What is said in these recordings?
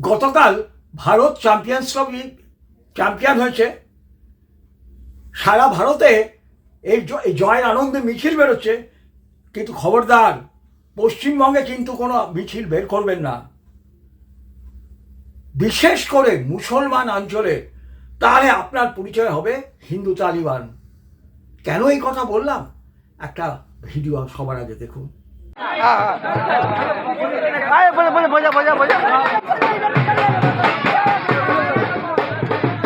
গতকাল Bharat champions trophy champion হয়েছে। সারা ভারতে এই জয়ের আনন্দে মিছিল বেরোচ্ছে, কিন্তু খবরদার পশ্চিমবঙ্গে কিন্তু কোনো মিছিল বের করবেন না। বিশেষ করে মুসলমান অঞ্চলে, তাহলে আপনার পরিচয় হবে হিন্দু তালিবান। কেন এই কথা বললাম? একটা ভিডিও সবার আগে দেখুন। আয় বলে বলে বোঝা বোঝা বোঝা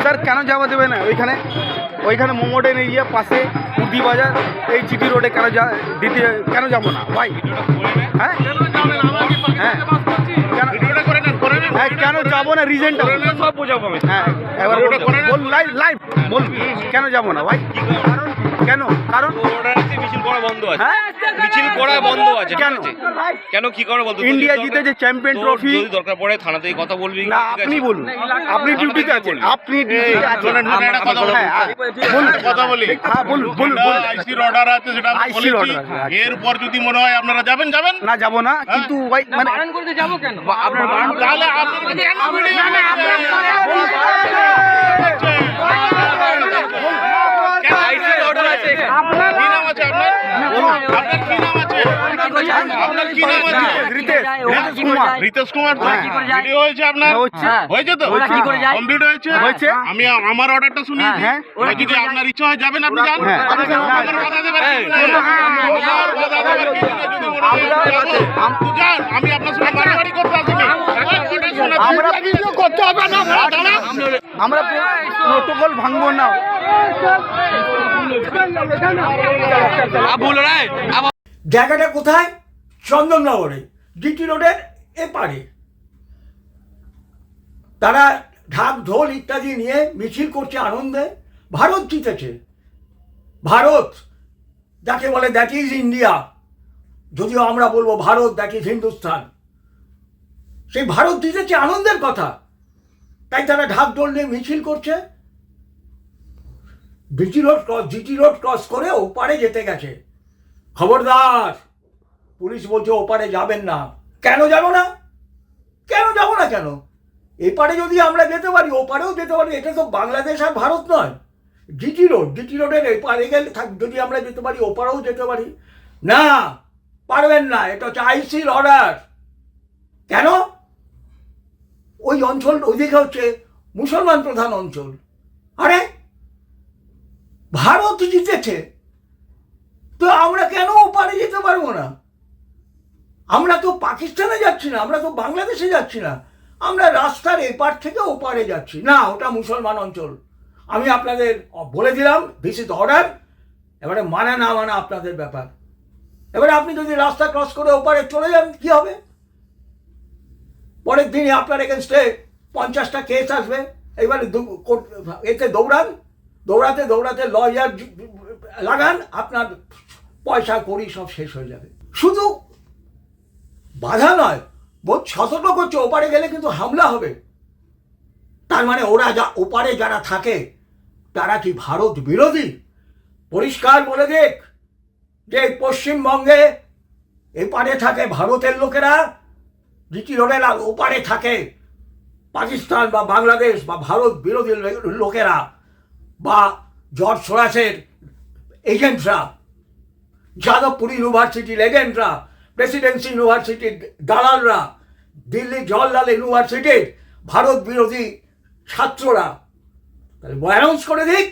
স্যার কেন যাওয়া দেবে না? ওইখানে ওইখানে মোমোডেন এরিয়া পাশে উর্দি বাজার এই জিটি রোডে কেন যা দিতে কেন যাব না? ভাই হ্যাঁ? হ্যাঁ। কেন হ্যাঁ কেন যাব না? রিজনটা সব বোঝাবো হ্যাঁ এবার ওটা করে নেন। বল লাইভ লাইভ বল কেন যাব না? ভাই কারণ কেন? কারণ অর্ডার আছে মিছিল করা বন্ধ আছে। হ্যাঁ মিছিল করা বন্ধ আছে কেন? আছে? কেন কি কারণে বলতো ইন্ডিয়া জিতেছে চ্যাম্পিয়ন ট্রফি যদি দরকার পড়ে থানাতে কথা বলবি না আপনি বলুন। আপনি ডিউটিতে আছেন। আপনি ডিউটিতে আছেন। শোনেন, শোনেন, একটা কথা বলি। হ্যাঁ, বলুন। কথা বলি হ্যাঁ বলুন। আইসির অর্ডার আছে সেটা order আছে, আচ্ছা। এরপর যদি মনে হয় আপনারা যাবেন যাবেন। না যাব না। কিন্তু ভাই মানে আপনার কেন? রিতেশ কুমার রিতেশ কুমার তো? হ্যাঁ। ভিডিও হয়েছে আপনার হচ্ছে হয়েছে তো ওরা কি করে যায়? কমপ্লিট হয়েছে হয়েছে। আমি আমার অর্ডারটা শুনিয়েছি হ্যাঁ। ওরা যদি আপনার ইচ্ছা হয় যাবেন আপনি যান হ্যাঁ। কথা। আমার কথা। যদি মনে হয় যাব, তো যান। আমি আপনার সঙ্গে মারামারি করতে আসিনি আমার কথা শোনা আমরা ভিডিও করতে হবে না। আমরা প্রোটোকল ভাঙবো না আবুল রায় জায়গাটা কোথায় চন্দননগরে জিটি রোডের এপারে তারা ঢাক, ঢোল ইত্যাদি নিয়ে মিছিল করছে আনন্দে। ভারত জিতেছে। ভারত, যাকে বলে দ্যাট ইজ ইন্ডিয়া যদিও আমরা বলব ভারত দ্যাট ইজ হিন্দুস্তান সেই ভারত জিতেছে আনন্দের কথা। তাই তারা ঢাক, ঢোল নিয়ে মিছিল করছে। BT road cross GT road cross করে ওপারে যেতে গেছে। খবরদার, পুলিশ বলছে ওপারে যাবেন না। কেন যাব না? কেন যাব না কেন? এপারে যদি আমরা যেতে পারি, ওপারেও যেতে পারি, এটা তো বাংলাদেশ আর ভারত নয়। জিটি রোড জিটি রোডের এপারে গেলে যদি আমরা যেতে পারি, ওপারেও যেতে পারি। না, পারবেন না, এটা হচ্ছে আইসির অর্ডার কেন? ওই অঞ্চল ওইদিকে হচ্ছে মুসলমান প্রধান অঞ্চল। আরে, ভারত জিতেছে। তো আমরা কেন ওপারে যেতে পারব না? আমরা তো পাকিস্তানে যাচ্ছি না, আমরা তো বাংলাদেশে যাচ্ছি না। আমরা রাস্তার এপার থেকে ওপারে যাচ্ছি। না, ওটা মুসলমান অঞ্চল। আমি আপনাদের বলে দিলাম ইজ অর্ডার এবারে মানা না মানা আপনাদের ব্যাপার। এবারে আপনি যদি রাস্তা ক্রস করে ওপারে চলে যান, কি হবে? পরের দিনই আপনার এগেনস্টে পঞ্চাশটা কেস আসবে। এবারে এতে দৌড়ান। দৌড়াতে দৌড়াতে লয়ার লাগান। আপনার পয়সা করি সব শেষ হয়ে যাবে। শুধু বাধা নয়। বোধ সতর্ক করছে, ওপারে গেলে কিন্তু হামলা হবে। তার মানে ওরা যা ওপারে যারা থাকে, তারা কি ভারত বিরোধী? পরিষ্কার বলে দেখ যে পশ্চিমবঙ্গে এপারে থাকে ভারতের লোকেরা জিটি রোডের ওপারে থাকে পাকিস্তান বা বাংলাদেশ বা ভারত বিরোধী লোকেরা বা জর্জ সোরাসের এজেন্টরা, যাদবপুর ইউনিভার্সিটির এজেন্টরা প্রেসিডেন্সি ইউনিভার্সিটির দালালরা, দিল্লি জওয়াহরলাল ইউনিভার্সিটির ভারত বিরোধী ছাত্ররা, তাহলে অ্যানাউন্স করে দিক।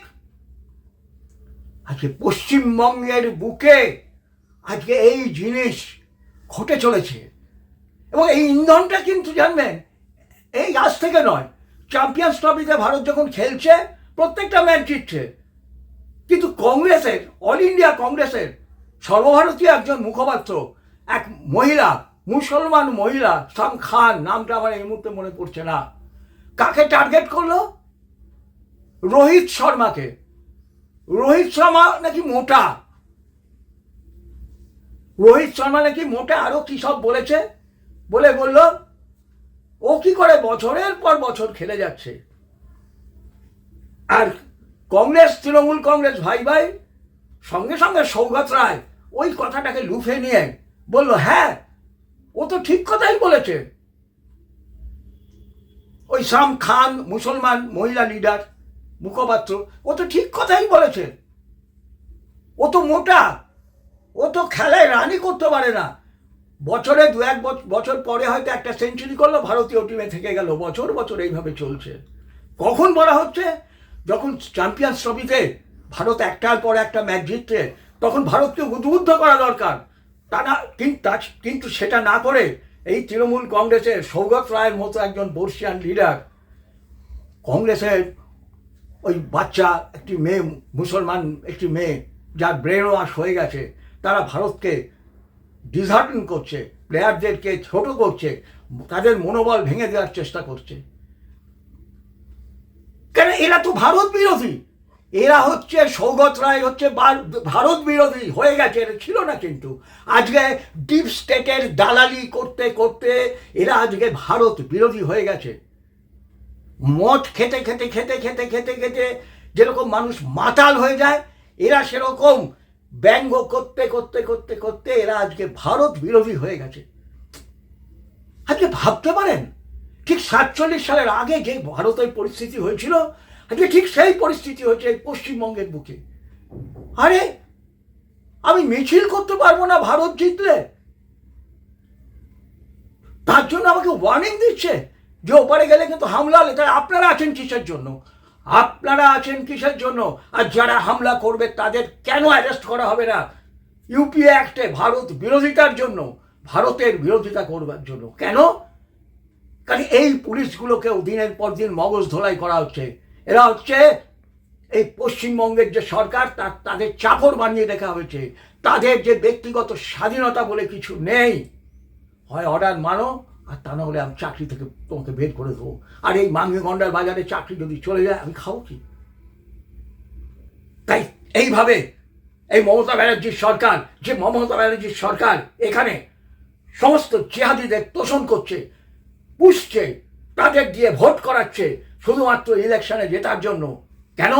আজকে পশ্চিমবঙ্গের বুকে আজকে এই জিনিস ঘটে চলেছে। এবং এই ইন্ধনটা কিন্তু জানবেন, এই আজ থেকে নয় চ্যাম্পিয়ন্স ট্রফিতে ভারত যখন খেলছে, প্রত্যেকটা ম্যাচ জিতছে। কিন্তু কংগ্রেসের অল ইন্ডিয়া কংগ্রেসের সর্বভারতীয় একজন মুখপাত্র এক মহিলা, মুসলমান মহিলা সাম খান, নামটা আমার এই মুহূর্তে মনে পড়ছে না। কাকে টার্গেট করল? রোহিত শর্মাকে। রোহিত শর্মা নাকি মোটা? রোহিত শর্মা নাকি মোটা? আরও কি সব বলেছে? বলে বলল, ও কি করে বছরের পর বছর খেলে যাচ্ছে? আর কংগ্রেস, তৃণমূল কংগ্রেস ভাই ভাই, সঙ্গে সঙ্গে সৌগত রায়, ওই কথাটাকে লুফে নিয়ে বলল হ্যাঁ ও তো ঠিক কথাই বলেছে। ওই শাম খান, মুসলমান, মহিলা লিডার মুখপাত্র, ও তো ঠিক কথাই বলেছে। ও তো মোটা, ও তো খেলায় রানই করতে পারে না। বছরে দু এক বছ- বছর পরে হয়তো একটা সেঞ্চুরি করল, ভারতীয় টিমে থেকে গেল। বছর বছর এইভাবে চলছে। কখন বলা হচ্ছে? যখন চ্যাম্পিয়ন্স ট্রফিতে ভারত একটার পর একটা ম্যাচ জিতছে, তখন ভারতকে উদ্বুদ্ধ করা দরকার। তা না কিন্তু সেটা না করে এই তৃণমূল কংগ্রেসের সৌগত রায়ের মতো একজন বর্ষিয়ান লিডার কংগ্রেসের ওই বাচ্চা একটি মেয়ে, মুসলমান একটি মেয়ে, যার ব্রেন ওয়াশ হয়ে গেছে, তারা ভারতকে ডিসহার্টন করছে প্লেয়ারদেরকে ছোট করছে, তাদের মনোবল ভেঙে দেওয়ার চেষ্টা করছে। কেন এরা তো ভারত বিরোধী? এরা হচ্ছে, সৌগত রায় হচ্ছে ভারত বিরোধী হয়ে গেছে এটা ছিল না কিন্তু। আজকে ডিপ স্টেটের দালালি করতে করতে এরা আজকে ভারত বিরোধী হয়ে গেছে। মদ খেতে খেতে খেতে খেতে খেতে খেতে যেরকম মানুষ মাতাল হয়ে যায়, এরা সেরকম ব্যঙ্গ করতে করতে করতে করতে এরা আজকে ভারত বিরোধী হয়ে গেছে। আজকে ভাবতে পারেন, ঠিক সাতচল্লিশ সালের আগে যে ভারতের পরিস্থিতি হয়েছিল আজকে ঠিক সেই পরিস্থিতি হয়েছে এই পশ্চিমবঙ্গের বুকে। আরে, আমি মিছিল করতে পারব না ভারত জিতলে। তার জন্য আমাকে ওয়ার্নিং দিচ্ছে যে ওপারে গেলে কিন্তু হামলা হলে। তাহলে আপনারা আছেন কিসের জন্য? আপনারা আছেন কিসের জন্য? আর যারা হামলা করবে, তাদের কেন অ্যারেস্ট করা হবে না? ইউপিএ অ্যাক্টে ভারত বিরোধিতার জন্য, ভারতের বিরোধিতা করবার জন্য। কেন? কারণ এই পুলিশগুলোকেও দিনের পর দিন মগজ ধোলাই করা হচ্ছে। এরা হচ্ছে এই পশ্চিমবঙ্গের যে সরকার, তার, তাদের চাকর বানিয়ে রাখা হয়েছে। তাদের যে ব্যক্তিগত স্বাধীনতা বলে কিছু নেই, হয় অর্ডার মানো আর তা না হলে আমি চাকরি থেকে তোমাকে বের করে দেবো। আর এই মাঙ্গি গন্ডার বাজারে চাকরি যদি চলে যায়, আমি খাব কি? তাই এইভাবে এই মমতা ব্যানার্জির সরকার, যে মমতা ব্যানার্জির সরকার এখানে সমস্ত জেহাদিদের তোষণ করছে, পুষছে, তাদের দিয়ে ভোট করাচ্ছে শুধুমাত্র ইলেকশনে জেতার জন্য। কেন?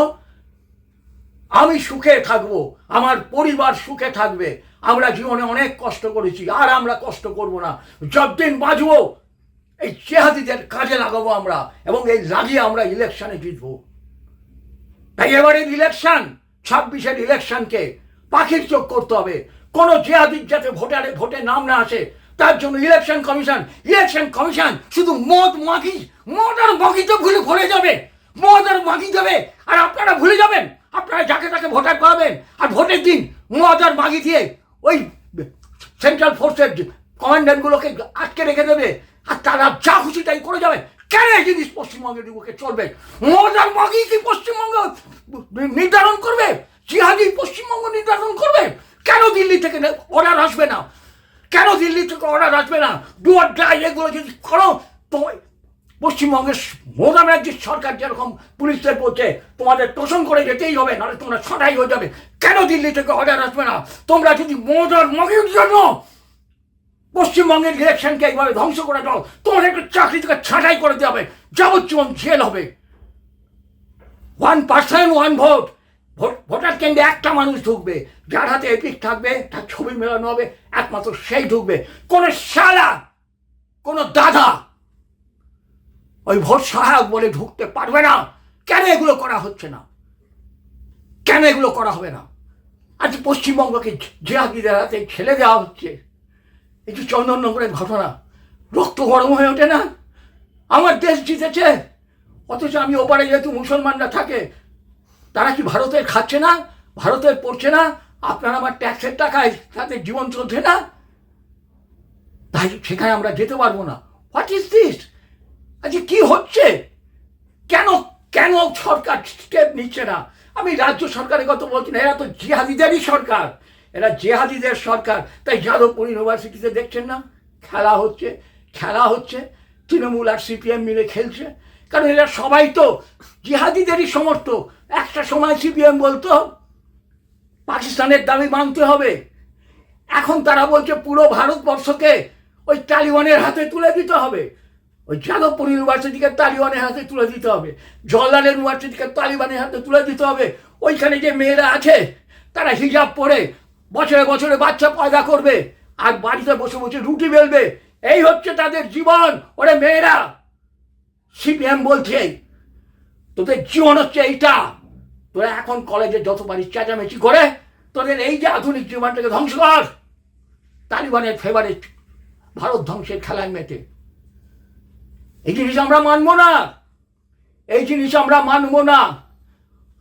আমি সুখে থাকব, আমার পরিবার সুখে থাকবে। আমরা জীবনে অনেক কষ্ট করেছি, আর আমরা কষ্ট করব না। যতদিন বাঁচবো, এই চেহাদিদের কাজে লাগাবো আমরা, এবং এই লাগিয়ে আমরা ইলেকশনে জিতবো। তাই এবারের ইলেকশন ছাব্বিশের ইলেকশনকে পাখির চোখ করতে হবে। কোনো জেহাদির যাতে ভোটারে ভোটে নাম না আসে তার জন্য ইলেকশন কমিশন ইলেকশন কমিশন শুধু মদ মাগি মদ আর মাগি তো ভুলে ভরে যাবে, মদ আর মাগি যাবে আর আপনারা ভুলে যাবেন, আপনারা যাকে তাকে ভোটার করাবেন, আর ভোটের দিন মদ আর মাগি দিয়ে ওই সেন্ট্রাল ফোর্সের কমান্ডারগুলোকে আটকে রেখে দেবে, আর তারা যা খুশি তাই করে যাবে। কেন এই জিনিস পশ্চিমবঙ্গের বুকে চলবে? মজার মাগি কি পশ্চিমবঙ্গ নির্ধারণ করবে? জিহাদি পশ্চিমবঙ্গ নির্ধারণ করবে? কেন দিল্লি থেকে অর্ডার আসবে না? কেন দিল্লি থেকে অর্ডার আসবে না? ডু আর এগুলো যদি করো, তো পশ্চিমবঙ্গের মমতা ব্যানার্জির সরকার যেরকম পুলিশদের বলছে তোমাদের তোষণ করে যেতেই হবে, নাহলে তোমরা ছটাই হয়ে যাবে। কেন দিল্লি থেকে অর্ডার আসবে না? তোমরা যদি মজার মগির জন্য পশ্চিমবঙ্গের ইলেকশনকে এইভাবে ধ্বংস করে দাও একটু চাকরি থেকে ছাঁটাই করে দেওয়া হবে, যাবজ্জীবন জেল হবে। One percent one vote voter কেন্দ্রে একটা মানুষ ঢুকবে, যার হাতে এপিক থাকবে, তার ছবি মেলানো হবে, একমাত্র সেই ঢুকবে। কোনো শালা, কোনো দাদা ওই ভোট সহায়ক বলে ঢুকতে পারবে না। কেন এগুলো করা হচ্ছে না? কেন এগুলো করা হবে না? আজ পশ্চিমবঙ্গকে জেহাদিদের হাতে ছেড়ে দেওয়া হচ্ছে। এই যে চন্দননগরের ঘটনা, রক্ত গরম হয়ে ওঠে না? আমার দেশ জিতেছে, অথচ আমি ওপারে যেহেতু মুসলমানরা থাকে তারা কি ভারতের খাচ্ছে না? ভারতের পড়ছে না? আপনার আমার ট্যাক্সের টাকায় তাদের জীবন চলছে না? তাই সেখানে আমরা যেতে পারব না। হোয়াট ইজ দিস আজকে কি হচ্ছে? কেন কেন সরকার স্টেপ নিচ্ছে না? আমি রাজ্য সরকারের কথা বলছি না, এরা তো জেহাদিদেরই সরকার। এরা জেহাদিদের সরকার। তাই যাদবপুর ইউনিভার্সিটিতে দেখছেন না? খেলা হচ্ছে খেলা হচ্ছে। তৃণমূল আর সিপিএম মিলে খেলছে। কারণ এরা সবাই তো জিহাদিদেরই সমর্থক। একটা সময় সিপিএম বলতো, পাকিস্তানের দাবি মানতে হবে। এখন তারা বলছে, পুরো ভারতবর্ষকে ওই তালিবানের হাতে তুলে দিতে হবে। ওই যাদবপুর ইউনিভার্সিটিকে তালিবানের হাতে তুলে দিতে হবে। জওয়াহরলাল ইউনিভার্সিটিকে তালিবানের হাতে তুলে দিতে হবে। ওইখানে যে মেয়েরা আছে, তারা হিজাব পরে বছরে বছরে বাচ্চা পয়দা করবে আর বাড়িতে বসে বসে রুটি বেলবে। এই হচ্ছে তাদের জীবন, ওরে মেয়েরা। সিপিএম বলছে, তোদের জীবন হচ্ছে এইটা। তোরা এখন কলেজে যত পারিস চেঁচামেচি করে, তোদের এই যে আধুনিক জীবনটাকে ধ্বংস কর। তালিবানের ফেভারিট ভারত ধ্বংসের খেলায় মেতে। এই জিনিস আমরা মানবো না। এই জিনিস আমরা মানবো না।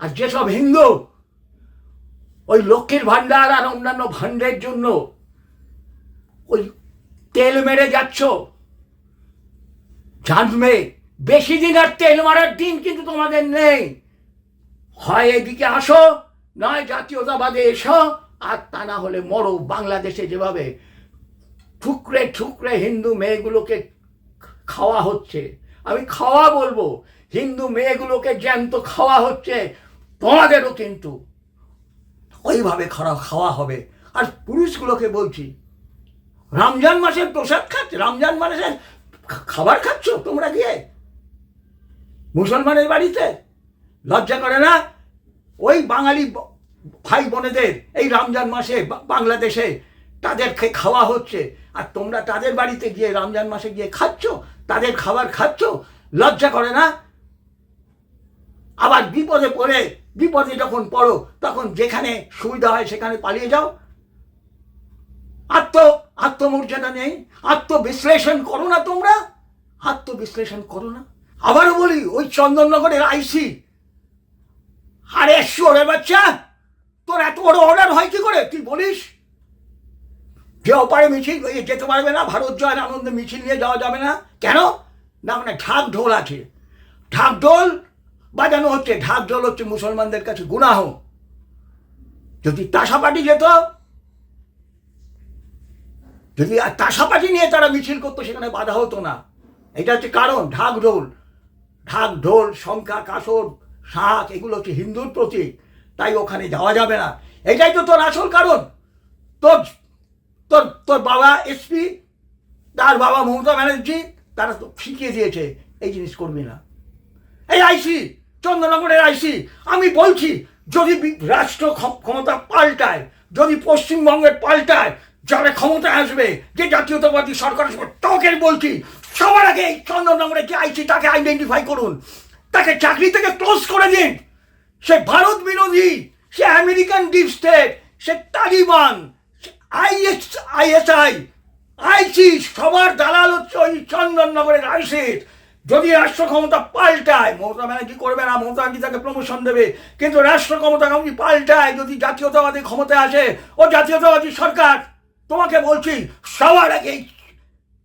আর যেসব হিন্দু, ওই লক্ষ্মীর ভাণ্ডার আর অন্যান্য ভাণ্ডের জন্য ওই তেল মেরে যাচ্ছ। জানবে, বেশি দিন আর তেল মারার দিন কিন্তু তোমাদের নেই। হয় এদিকে আসো, নয় জাতীয়তাবাদে এসো, আর তা না হলে মরো বাংলাদেশে যেভাবে। ঠুকরে ঠুকরে হিন্দু মেয়েগুলোকে খাওয়া হচ্ছে। আমি খাওয়া বলব, হিন্দু মেয়েগুলোকে জ্যান্ত খাওয়া হচ্ছে, তোমাদেরও কিন্তু। ওইভাবে খাওয়া খাওয়া হবে। আর পুরুষগুলোকে বলছি, রমজান মাসের প্রসাদ খাচ্ছে? রমজান মাসের খাবার খাচ্ছ তোমরা গিয়ে? মুসলমানের বাড়িতে? লজ্জা করে না? ওই বাঙালি ভাই বোনেদের এই রমজান মাসে বাংলাদেশে তাদেরকে খাওয়া হচ্ছে। আর তোমরা তাদের বাড়িতে গিয়ে রমজান মাসে গিয়ে খাচ্ছ, তাদের খাবার খাচ্ছ, লজ্জা করে না? আবার বিপদে পড়ে, বিপদে যখন পড়ো, তখন যেখানে সুবিধা হয় সেখানে পালিয়ে যাও। আত্ম আত্মমর্যাদা নেই, আত্মবিশ্লেষণ করো না তোমরা। আত্মবিশ্লেষণ করো না। আবারও বলি, ওই চন্দননগরের আইসি আরে শোরে বাচ্চা, তোর এত বড় অর্ডার হয় কি করে? তুই বলিস? যে ওপারে মিছিল যেতে পারবে না, ভারত জয়ের আনন্দে মিছিল নিয়ে যাওয়া যাবে না। কেন? না মানে ঢাক ঢোল আছে। ঢাক ঢোল বাজানো হচ্ছে, ঢাক ঢোল হচ্ছে মুসলমানদের কাছে গুনাহ। যদি তাসাপাটি যেত, যদি আর তাসাপাটি নিয়ে তারা মিছিল করতো, সেখানে বাধা হতো না। এটা হচ্ছে কারণ, ঢাক ঢোল। ঢাক ঢোল শঙ্কা কাসর শাঁখ এগুলো হচ্ছে হিন্দুর প্রতীক, তাই ওখানে যাওয়া যাবে না। এটাই তো তোর আসল কারণ। তোর তোর তোর বাবা এসপি, তার বাবা মমতা ব্যানার্জি, তারা তো শিখিয়ে দিয়েছে, এই জিনিস করবি না। এই আইসি, চন্দ্রনগরের আইসি, আমি বলছি, যদি রাষ্ট্র ক্ষমতা পাল্টায়, যদি পশ্চিমবঙ্গের পাল্টায়, যারা ক্ষমতায় আসবে, যে জাতীয়তাবাদী সরকার আসবে, তাকে বলছি, সবার আগে এই চন্দ্রনগরে যে আইসি, তাকে আইডেন্টিফাই করুন। তাকে চাকরি থেকে ক্লোজ করে দিন। সে ভারত বিরোধী, সে আমেরিকান ডিপ স্টেট সে তালিবান আইএস আইএসআই আইসি সবার দালাল হচ্ছে ওই চন্দননগরের আইসিস যদি রাষ্ট্র ক্ষমতা পাল্টায়, মমতা ব্যানার্জি করবে না, মমতা ব্যানার্জি তাকে প্রমোশন দেবে। কিন্তু রাষ্ট্র ক্ষমতা যদি পাল্টায়, যদি জাতীয়তাবাদী ক্ষমতায় আসে, ও জাতীয়তাবাদী সরকার, তোমাকে বলছি, সবার আগে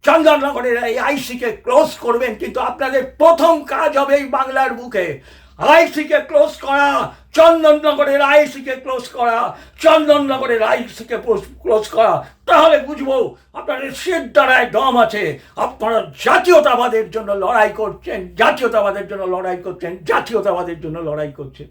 চন্দননগরের এই আইসিকে ক্লোজ করবেন, কিন্তু আপনাদের প্রথম কাজ হবে এই বাংলার বুকে। আইসিকে ক্লোজ করা, চন্দননগরের আইসিকে ক্লোজ করা, চন্দননগরের আইসিকে ক্লোজ করা। তাহলে বুঝব আপনাদের শীত দ্বারায় দম আছে। আপনারা জাতীয়তাবাদের জন্য লড়াই করছেন, জাতীয়তাবাদের জন্য লড়াই করছেন, জাতীয়তাবাদের জন্য লড়াই করছেন।